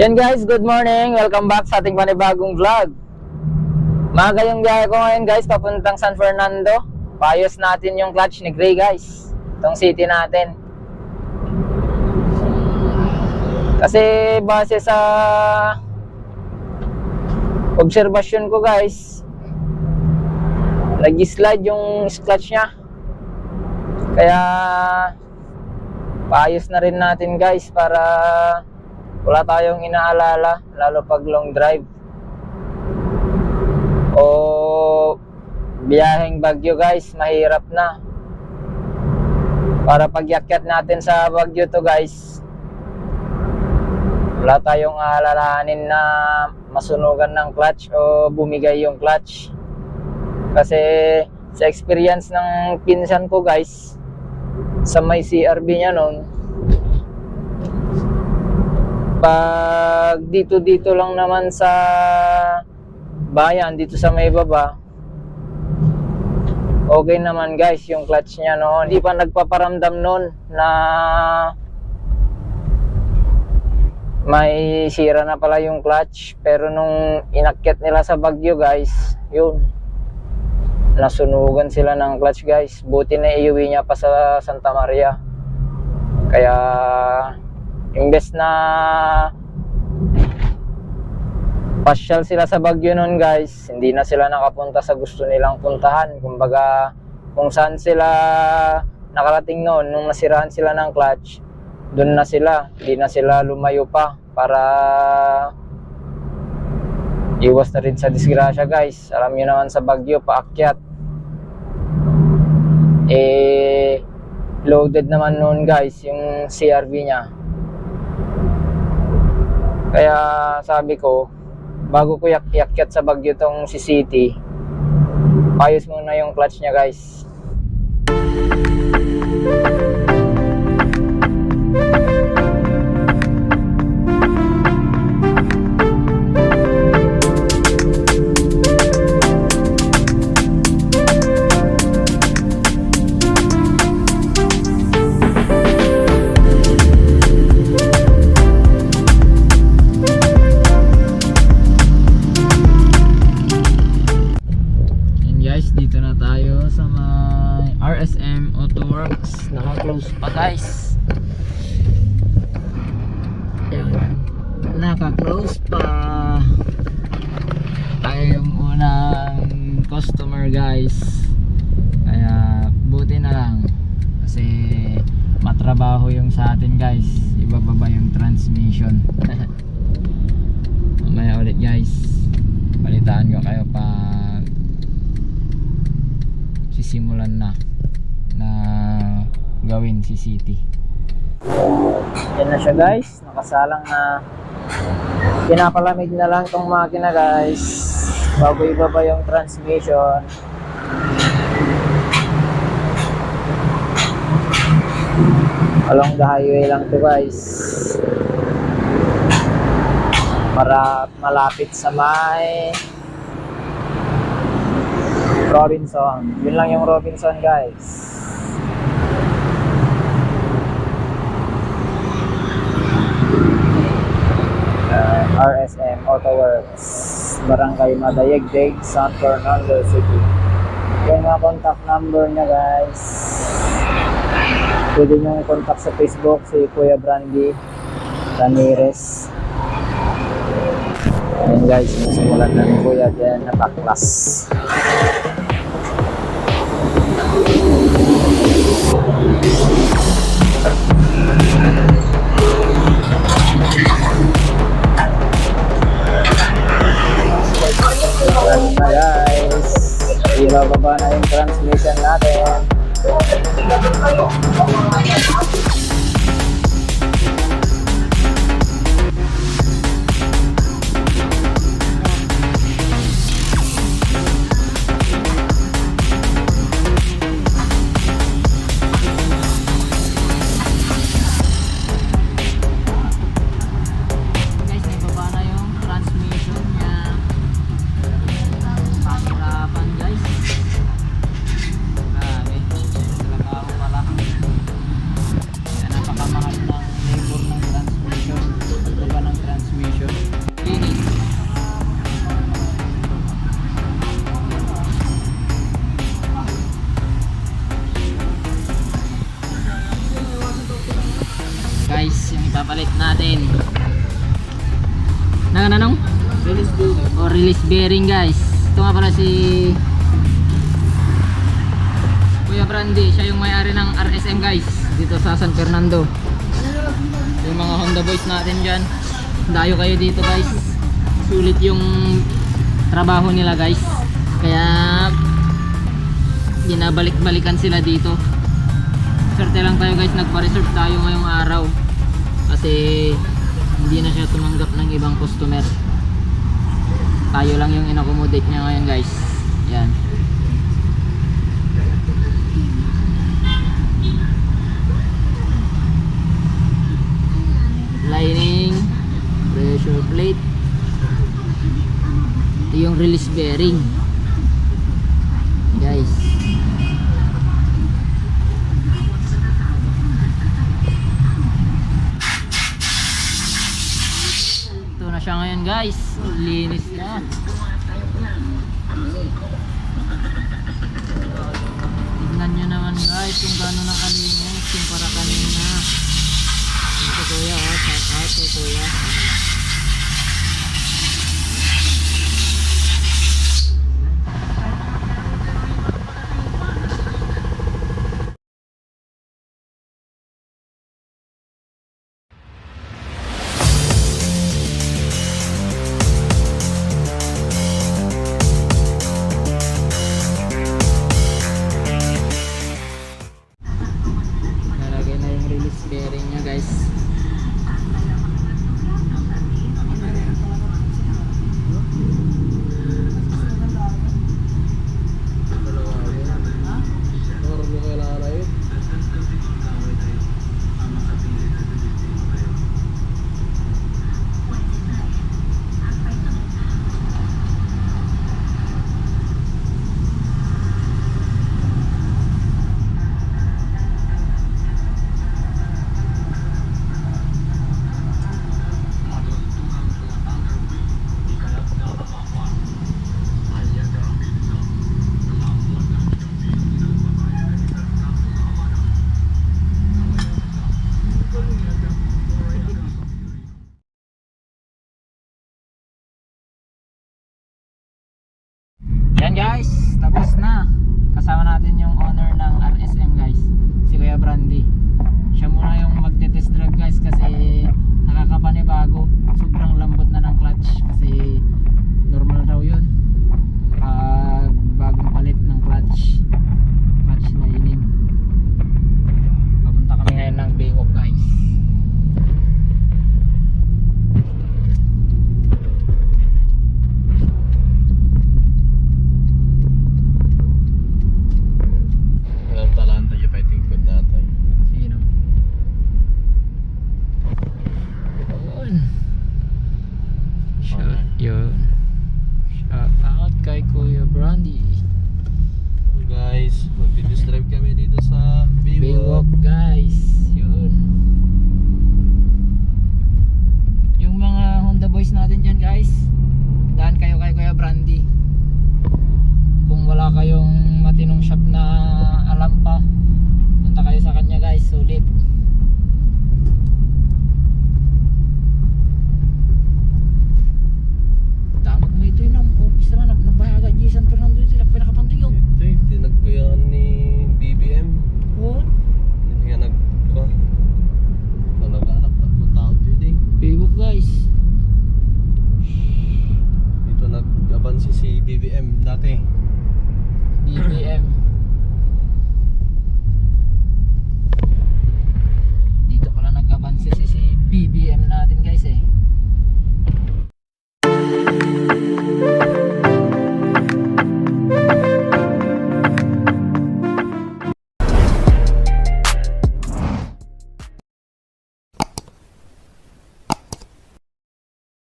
Yan guys, good morning. Welcome back sa ating panibagong vlog. Maga yung biyahe ko ngayon guys, papuntang San Fernando. Payos natin yung clutch ni Gray guys. Itong city natin. Kasi base sa observation ko guys, nag-slide yung clutch niya. Kaya paayos na rin natin guys para wala tayong inaalala lalo pag long drive. O biyaheng Bagyo guys mahirap na. Para pagyakyat natin sa Bagyo to guys wala tayong aalalahanin na masunugan ng clutch o bumigay yung clutch. Kasi sa experience ng pinsan ko guys sa may CRB niya noon pag dito dito lang naman sa bayan dito sa may baba okay naman guys yung clutch niya noon hindi pa nagpaparamdam noon na may sira na pala yung clutch. Pero nung inakyat nila sa Bagyo guys yun. Nasunugan sila ng clutch guys. Buti na iuwi niya pa sa Santa Maria. Kaya imbes na pasyal sila sa Baguio noon guys hindi na sila nakapunta sa gusto nilang puntahan. Kumbaga kung saan sila nakarating noon nung nasiraan sila ng clutch doon na sila. Hindi na sila lumayo pa para iwas na rin sa disgrasya guys. Alam niyo naman sa Baguio paakyat. Eh loaded naman noon guys yung CRV niya kaya sabi ko, bago ko yak yakyat sa Bagyo tong si City, payos muna yung clutch niya guys. Auto Works. Naka-close pa guys. Ayan. Naka-close pa. Tayo yung unang customer guys. Kaya buti na lang. Kasi matrabaho yung sa atin guys. Ibababa yung transmission. Mamaya ulit guys. Balitaan ko kayo pag sisimulan na na gawin si City. Yan na siya guys, nakasalang na pinapalamig na lang tong makina guys bago ibaba yung transmission. Along the highway lang to guys. Para malapit sa may Robinson. Yun lang yung Robinson, guys. Uh, RSM Auto Works. Barangay Madayegdeg, San Fernando City. Yung mga contact number niya, guys. Pwede nyo i-contact sa Facebook si Kuya Brandy Ramirez. Ayan guys, simulan na ni Kuya dyan na baklas. Ayan na guys. Ibababa na yung transmission natin. Bearing guys. Ito nga pala si Kuya Brandy, siya yung may-ari ng RSM guys dito sa San Fernando. Yung mga Honda boys natin dyan. Dayo kayo dito guys. Sulit yung trabaho nila guys. Kaya ginabalik-balikan sila dito. Swerte lang tayo guys, nagpa-reserve tayo ngayong araw. Kasi hindi na siya tumanggap ng ibang customer. Tayo lang yung in-accommodate niya ngayon guys. Yan. lining pressure plate ito yung release bearing guys ito na siya ngayon guys linis na tignan nyo naman guys kung gaano nakalinis kumpara kanina ito kuya oh, shout out kay kuya. Yan guys, tapos na. Kasama natin yung owner ng RSM guys, si Kuya Brandy. Siya muna yung magte-test drive guys kasi nakakapanibago. Sobrang lambot na ng clutch kasi normal daw yun.